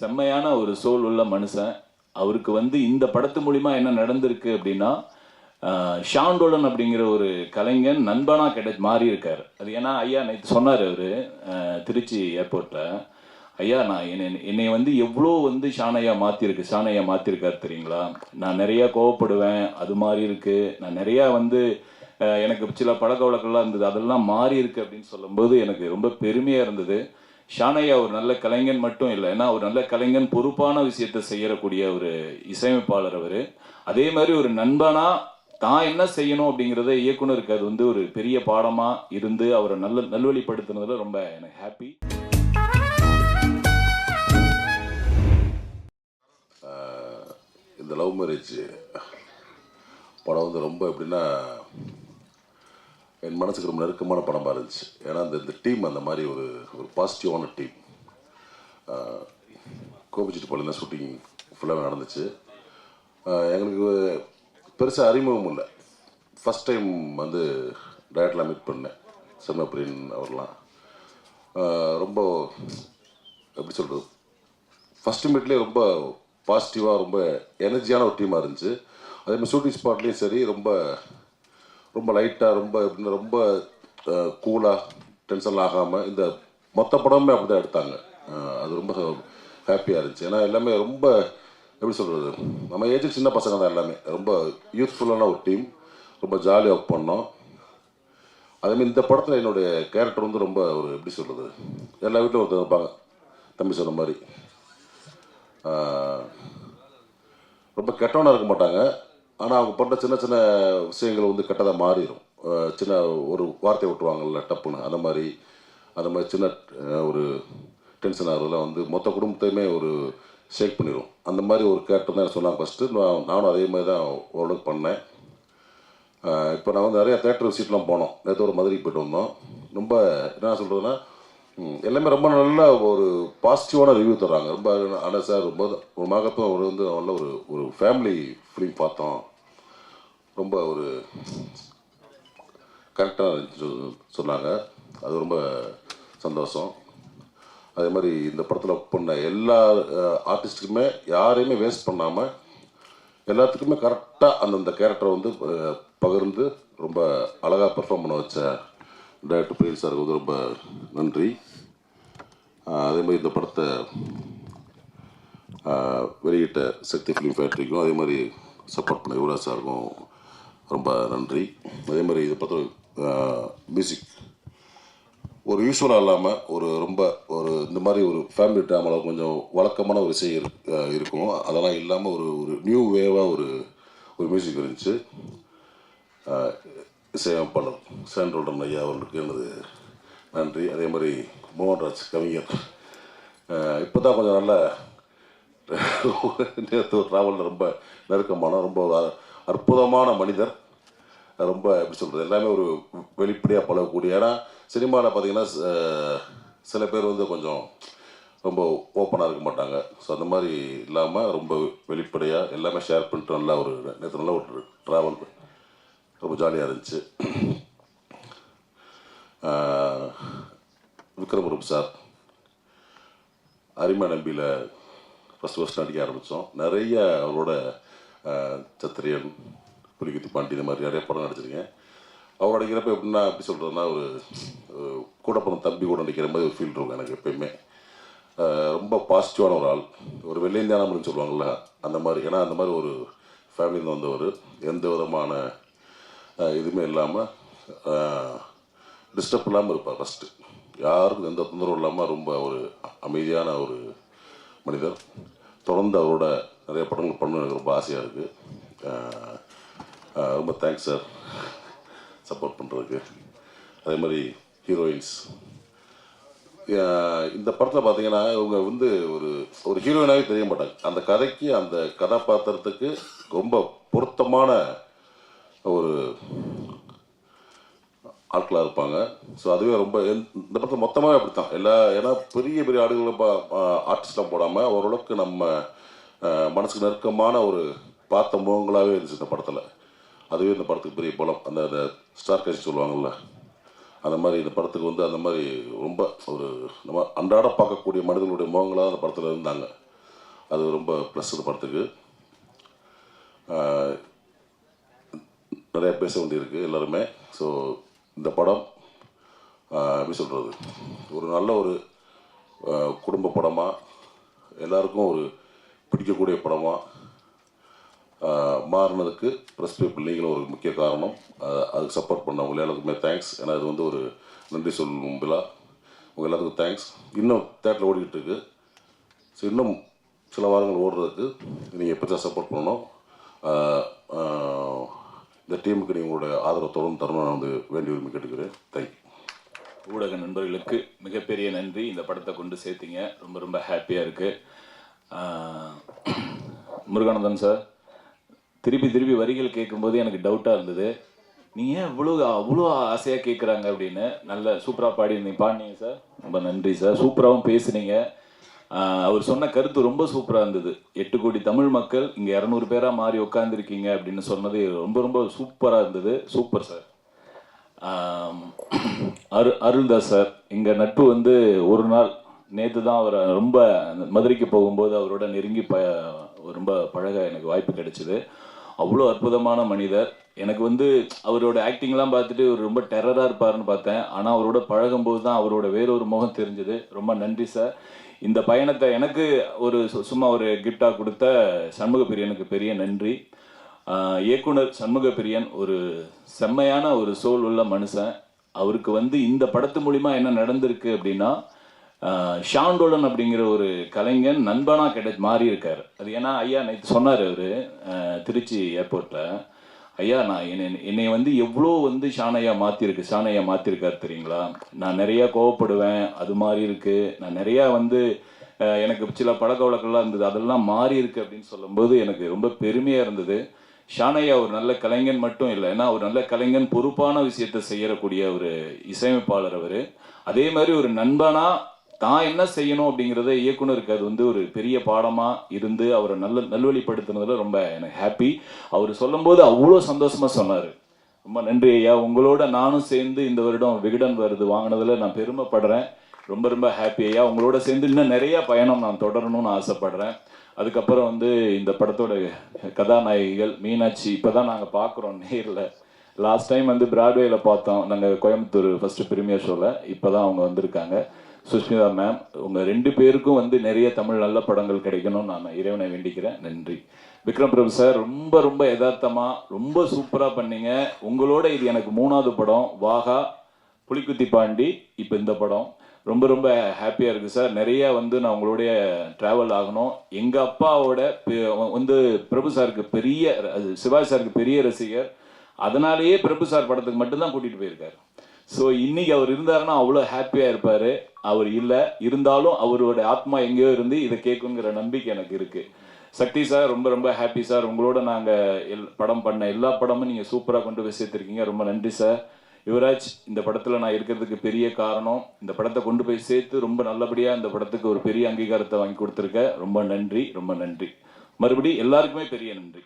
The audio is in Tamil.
செம்மையான ஒரு சோல் உள்ள மனுஷன். அவருக்கு வந்து இந்த படத்து மூலிமா என்ன நடந்திருக்கு அப்படின்னா ஷாண்டோலன் அப்படிங்கிற ஒரு கலைஞன் நண்பனாக கிடை மாறி இருக்கார் அது ஏன்னா ஐயா நேற்று சொன்னார் அவர் திருச்சி ஏர்போர்ட்டில் ஐயா நான் என்னை என்னை வந்து எவ்வளோ வந்து ஷானையா மாற்றிருக்கு ஷானையா மாற்றிருக்காரு தெரியுங்களா? நான் நிறையா கோவப்படுவேன் அது மாதிரி இருக்குது நான் நிறையா வந்து எனக்கு சில பழக்க வழக்கம்லாம் இருந்தது அதெல்லாம் மாறி இருக்கு அப்படின்னு சொல்லும்போது எனக்கு ரொம்ப பெருமையாக இருந்தது. ஷானையா ஒரு நல்ல கலைஞன் மட்டும் இல்லை. ஏன்னா ஒரு நல்ல கலைஞன் பொறுப்பான விஷயத்தை செய்யக்கூடிய ஒரு இசையமைப்பாளர் அவர். அதே மாதிரி ஒரு நண்பனா தான் என்ன செய்யணும் அப்படிங்கிறத இயக்குனருக்கு அது வந்து ஒரு பெரிய பாடமா இருந்து அவரை நல்ல நல்வழிப்படுத்துனதில் ரொம்ப எனக்கு ஹாப்பி இந்த லவ் மேரேஜ் படம் வந்து ரொம்ப எப்படின்னா என் மனசுக்கு ரொம்ப நெருக்கமான படமாக இருந்துச்சு ஏன்னா இந்த இந்த டீம் அந்த மாதிரி ஒரு ஒரு பாசிட்டிவான டீம். கோபிச்சிட்டு தான் ஷூட்டிங் ஃபுல்லாக நடந்துச்சு. எங்களுக்கு பெருசாக அறிமுகம் இல்லை. ஃபஸ்ட் டைம் வந்து டேரக்டில் மீட் பண்ணேன். செம்மப்பிரியன் அவர்லாம். ரொம்ப எப்படி சொல்கிறது ஃபஸ்ட்டு மீட்லேயே ரொம்ப பாசிட்டிவாக ரொம்ப எனர்ஜியான ஒரு டீமாக இருந்துச்சு. அதே மாதிரி ஷூட்டிங் ஸ்பாட்லேயும் சரி ரொம்ப ரொம்ப லைட்டாக ரொம்ப ரொம்ப கூலாக டென்ஷன் ஆகாமல் இந்த மொத்த படமுமே அப்படி தான் எடுத்தாங்க அது ரொம்ப ஹாப்பியாக இருந்துச்சு. ஏன்னா எல்லாமே ரொம்ப எப்படி சொல்கிறது நம்ம ஏஜுக்கு சின்ன பசங்க தான் எல்லாமே. ரொம்ப யூஸ்ஃபுல்லான ஒரு டீம் ரொம்ப ஜாலியாக ஒர்க் பண்ணோம். அதேமாதிரி இந்த படத்தில் என்னுடைய கேரக்டர் வந்து ரொம்ப ஒரு எப்படி சொல்கிறது எல்லா வீட்டிலும் ஒருத்தர் இருப்பாங்க. தம்பி சொன்ன மாதிரி. ரொம்ப கெட்டவனாக இருக்க மாட்டாங்க. ஆனால் அவங்க பண்ணுற சின்ன சின்ன விஷயங்கள் வந்து கெட்டதாக மாறிடும் சின்ன ஒரு வார்த்தை விட்டுருவாங்கல்ல டப்புன்னு. அந்த மாதிரி அந்த மாதிரி சின்ன ஒரு டென்ஷன் ஆகிறதுலாம் வந்து மொத்த குடும்பத்தையுமே ஒரு ஷேக் பண்ணிடும் அந்த மாதிரி ஒரு கேரக்டர் தான் சொன்னாங்க ஃபஸ்ட்டு நான் நானும் அதே மாதிரி தான் ஓரளவுக்கு பண்ணேன். இப்போ நான் வந்து நிறையா தேட்டர் விசிட்லாம் போனோம். நேற்று ஒரு மதுரைக்கு போயிட்டு வந்தோம். ரொம்ப என்ன சொல்கிறதுன்னா எல்லாமே ரொம்ப நல்ல ஒரு பாசிட்டிவான ரிவ்யூ தர்றாங்க. ரொம்ப ஆனால் சார் ரொம்ப ஒரு மகத்துவம் அவர் வந்து நல்ல ஒரு ஒரு ஃபேமிலி ஃபிலிம் பார்த்தோம். ரொம்ப ஒரு கரெக்டாக சொன்னாங்க. அது ரொம்ப சந்தோஷம். அதே மாதிரி இந்த படத்தில் பண்ண எல்லா ஆர்டிஸ்ட்டுக்குமே யாரையுமே வேஸ்ட் பண்ணாமல் எல்லாத்துக்குமே கரெக்டாக அந்தந்த கேரக்டரை வந்து பகிர்ந்து ரொம்ப அழகாக பெர்ஃபார்ம் பண்ண வச்ச டேரக்டர் பிரியல் சாருக்கு வந்து ரொம்ப நன்றி. அதே மாதிரி இந்த படத்தை வெளியிட்ட சக்தி ஃபிலிம் ஃபேக்ட்ரிக்கும் அதே மாதிரி சப்போர்ட் பண்ண யுவராஜ் சாருக்கும் ரொம்ப நன்றி. அதே மாதிரி இதை பார்த்து மியூசிக் ஒரு யூஸ்வலாக இல்லாமல் ஒரு ரொம்ப ஒரு இந்த மாதிரி ஒரு ஃபேமிலி ட்ராமாவில் கொஞ்சம் வழக்கமான ஒரு இசை இருக்கும். அதெல்லாம் இல்லாமல் ஒரு ஒரு நியூ வேவாக ஒரு ஒரு மியூசிக் இருந்துச்சு. இசையமைப்பாளர் சாண்டோல்டன் ஐயா அவர்களுக்கு எனது நன்றி. அதே மாதிரி மோகன்ராஜ் கவிஞர். இப்போ தான் கொஞ்சம் நல்ல நேற்று ட்ராவலில் ரொம்ப நெருக்கமான ரொம்ப அற்புதமான மனிதர். ரொம்ப எப்படி சொல்கிறது எல்லாமே ஒரு வெளிப்படையாக பழகக்கூடிய. ஏன்னா சினிமாவில் பார்த்தீங்கன்னா ச- சில பேர் வந்து கொஞ்சம் ரொம்ப ஓப்பனாக இருக்க மாட்டாங்க. ஸோ அந்த மாதிரி இல்லாமல் ரொம்ப வெளிப்படையாக எல்லாமே ஷேர் பண்ணிட்டு நல்லா ஒரு நேற்று நல்ல ஒரு ட்ராவல் ரொம்ப ஜாலியாக இருந்துச்சு. விக்ரம் ரூப் சார். அரிமா நம்பியில் ஃபஸ்ட் ஃபஸ்ட் நடிக்க ஆரம்பித்தோம் நிறைய அவரோட சத்திரியன் புலிகுத்தி பாண்டி இந்த மாதிரி நிறைய படம் நடிச்சிருக்கேன். அவர் நடிக்கிறப்ப எப்படின்னா எப்படி சொல்கிறதுனா ஒரு ஒரு கூட பிறந்த தம்பி கூட நடிக்கிற மாதிரி ஒரு ஃபீல் இருக்கும் எனக்கு எப்பயுமே. ரொம்ப பாசிட்டிவான ஒரு ஆள். ஒரு வெள்ளைந்தியானம்னு சொல்லுவாங்கள்ல அந்த மாதிரி. ஏன்னா அந்த மாதிரி ஒரு ஃபேமிலியில் வந்தவர். எந்த விதமான இதுவுமே இல்லாமல் டிஸ்டர்ப் இல்லாமல் இருப்பார் ஃபஸ்ட்டு யாருக்கும் எந்த தொந்தரவும் இல்லாமல் ரொம்ப ஒரு அமைதியான ஒரு மனிதர். தொடர்ந்து அவரோட நிறைய படங்கள் பண்ணணும் எனக்கு ரொம்ப ஆசையாக இருக்குது ரொம்ப தேங்க்ஸ் சார் சப்போர்ட் பண்ணுறதுக்கு அதே மாதிரி ஹீரோயின்ஸ் இந்த படத்தில் பார்த்தீங்கன்னா இவங்க வந்து ஒரு ஒரு ஹீரோயினாகவே தெரிய மாட்டாங்க. அந்த கதைக்கு அந்த கதாபாத்திரத்துக்கு ரொம்ப பொருத்தமான ஒரு ஆட்களாக இருப்பாங்க. ஸோ அதுவே ரொம்ப இந்த படத்தில் மொத்தமாகவே அப்படித்தான். எல்லா ஏன்னா பெரிய பெரிய ஆடுகளை ஆர்டிஸ்ட்லாம் போடாமல் ஓரளவுக்கு நம்ம மனசுக்கு நெருக்கமான ஒரு பார்த்த முகங்களாகவே இருந்துச்சு இந்த படத்தில். அதுவே இந்த படத்துக்கு பெரிய பலம். அந்த அந்த ஸ்டார் கட்சி சொல்லுவாங்கள்ல அந்த மாதிரி இந்த படத்துக்கு வந்து அந்த மாதிரி ரொம்ப ஒரு நம்ம அன்றாட பார்க்கக்கூடிய மனிதர்களுடைய முகங்களாக அந்த படத்தில் இருந்தாங்க. அது ரொம்ப ப்ளஸ் இந்த படத்துக்கு. நிறையா பேச வேண்டியிருக்கு எல்லாருமே. ஸோ இந்த படம் எப்படி சொல்கிறது ஒரு நல்ல ஒரு குடும்ப படமாக எல்லாருக்கும் ஒரு பிடிக்கக்கூடிய படமாக மாறினதுக்கு ப்ரெஸ் பீப்புள் நீங்களும் ஒரு முக்கிய காரணம். அதுக்கு சப்போர்ட் பண்ணவங்க எல்லாருக்குமே தேங்க்ஸ் ஏன்னா இது வந்து ஒரு நன்றி சொல்லும் விழா உங்கள் எல்லாத்துக்கும் தேங்க்ஸ் இன்னும் தேட்டரில் ஓடிக்கிட்டு இருக்கு. ஸோ இன்னும் சில வாரங்கள் ஓடுறதுக்கு நீங்கள் எப்படிதான் சப்போர்ட் பண்ணணும்? இந்த டீமுக்கு நீங்கள் உங்களுடைய ஆதரவு தொடர்ந்து தரணும் நான் வந்து வேண்டி விரும்பி கேட்டுக்கிறேன். தேங்க்யூ ஊடக நண்பர்களுக்கு மிகப்பெரிய நன்றி. இந்த படத்தை கொண்டு சேர்த்தீங்க. ரொம்ப ரொம்ப ஹாப்பியாக இருக்குது முருகானந்தன் சார் திருப்பி திருப்பி வரிகள் கேட்கும்போது எனக்கு டவுட்டாக இருந்தது. நீங்கள் ஏன் இவ்வளோ அவ்வளோ ஆசையாக கேட்குறாங்க அப்படின்னு? நல்ல சூப்பராக பாடியிருந்தீங்க. நீ பாடினீங்க சார். ரொம்ப நன்றி சார். சூப்பராகவும் பேசுனீங்க. அவர் சொன்ன கருத்து ரொம்ப சூப்பராக இருந்தது. எட்டு கோடி தமிழ் மக்கள் இங்கே இரநூறு பேராக மாறி உட்காந்துருக்கீங்க அப்படின்னு சொன்னது ரொம்ப ரொம்ப சூப்பராக இருந்தது. Super sir. அரு அருள்தாஸ் சார். எங்கள் நட்பு வந்து ஒரு நாள் நேற்று தான் அவரை ரொம்ப அந்த மதுரைக்கு போகும்போது அவரோட நெருங்கி ப ரொம்ப பழக எனக்கு வாய்ப்பு கிடைச்சிது. அவ்வளோ அற்புதமான மனிதர். எனக்கு வந்து அவரோட ஆக்டிங்லாம் பார்த்துட்டு அவர் ரொம்ப டெரராக இருப்பாருன்னு பார்த்தேன். ஆனால் அவரோட பழகும்போது தான் அவரோட வேறொரு முகம் தெரிஞ்சது. ரொம்ப நன்றி சார் இந்த பயணத்தை எனக்கு ஒரு சு- சும்மா ஒரு கிஃப்டாக கொடுத்த சண்முக பிரியனுக்கு பெரிய நன்றி. இயக்குனர் சண்முக பிரியன் ஒரு செம்மையான ஒரு சோல் உள்ள மனுஷன். அவருக்கு வந்து இந்த படத்து மூலிமா என்ன நடந்திருக்கு அப்படின்னா ஷாண்டோலன் அப்படிங்கிற ஒரு கலைஞன் நண்பனாக கிடை மாறி அது ஏன்னா ஐயா நேற்று சொன்னார் அவர் திருச்சி ஏர்போர்ட்டில் ஐயா நான் என்னை என்னை வந்து எவ்வளோ வந்து ஷானையா மாற்றிருக்கு ஷானையா மாற்றிருக்காரு தெரியுங்களா? நான் நிறையா கோவப்படுவேன் அது மாதிரி இருக்குது நான் நிறையா வந்து எனக்கு சில பழக்க வழக்கம்லாம் இருந்தது அதெல்லாம் மாறி இருக்கு அப்படின்னு சொல்லும்போது எனக்கு ரொம்ப பெருமையாக இருந்தது. ஷானையா ஒரு நல்ல கலைஞன் மட்டும் இல்லை ஏன்னா ஒரு நல்ல கலைஞன் பொறுப்பான விஷயத்தை செய்யக்கூடிய ஒரு இசையமைப்பாளர் அவர். அதே மாதிரி ஒரு நண்பனாக தான் என்ன செய்யணும் அப்படிங்கிறத இயக்குனருக்கு அது வந்து ஒரு பெரிய பாடமாக இருந்து அவரை நல்ல நல்வழிப்படுத்துனதுல ரொம்ப எனக்கு ஹாப்பி அவர் சொல்லும்போது அவ்வளோ சந்தோஷமாக சொன்னார். ரொம்ப நன்றி ஐயா. உங்களோட நானும் சேர்ந்து இந்த வருடம் விகடன் வருது வாங்கினதில் நான் பெருமைப்படுறேன். ரொம்ப ரொம்ப ஹாப்பி ஐயா. உங்களோட சேர்ந்து இன்னும் நிறைய பயணம் நான் தொடரணும்னு ஆசைப்படுறேன். அதுக்கப்புறம் வந்து இந்த படத்தோட கதாநாயகிகள் மீனாட்சி இப்போ தான் நாங்கள் பார்க்குறோம் நேரில். லாஸ்ட் டைம் வந்து பிராட்வேல பார்த்தோம். நாங்கள் கோயம்புத்தூர் ஃபர்ஸ்ட் ப்ரீமியர் ஷோவில் இப்போ தான் அவங்க வந்திருக்காங்க. சுஷ்மிதா மேம் உங்கள் ரெண்டு பேருக்கும் வந்து நிறைய தமிழ் நல்ல படங்கள் கிடைக்கணும்னு நான் இறைவனை வேண்டிக்கிறேன். நன்றி. விக்ரம் பிரபு சார் ரொம்ப ரொம்ப யதார்த்தமாக ரொம்ப சூப்பராக பண்ணீங்க. உங்களோட இது எனக்கு மூணாவது படம். வாகா புலிக்குத்தி பாண்டி இப்போ இந்த படம். ரொம்ப ரொம்ப ஹாப்பியாக இருக்குது சார் நிறைய வந்து நான் உங்களுடைய ட்ராவல் ஆகணும். எங்கள் அப்பாவோட பெ- வந்து பிரபு சாருக்கு பெரிய அது சிவாஜி சாருக்கு பெரிய ரசிகர். அதனாலேயே பிரபு சார் படத்துக்கு மட்டும்தான் கூட்டிகிட்டு போயிருக்காரு. ஸோ இன்னைக்கு அவர் இருந்தாருன்னா அவ்வளோ ஹாப்பியாக இருப்பார். அவர் இல்லை. இருந்தாலும் அவரோட ஆத்மா எங்கேயோ இருந்து இதை கேட்குங்கிற நம்பிக்கை எனக்கு இருக்குது சக்தி சார் ரொம்ப ரொம்ப ஹாப்பி சார் உங்களோட நாங்கள் எல் படம் பண்ண எல்லா படமும் நீங்கள் சூப்பராக கொண்டு போய் சேர்த்துருக்கீங்க. ரொம்ப நன்றி சார் யுவராஜ் இந்த படத்தில் நான் இருக்கிறதுக்கு பெரிய காரணம் இந்த படத்தை கொண்டு போய் சேர்த்து ரொம்ப நல்லபடியாக இந்த படத்துக்கு ஒரு பெரிய அங்கீகாரத்தை வாங்கி கொடுத்துருக்க. ரொம்ப நன்றி ரொம்ப நன்றி. மறுபடி எல்லாருக்குமே பெரிய நன்றி.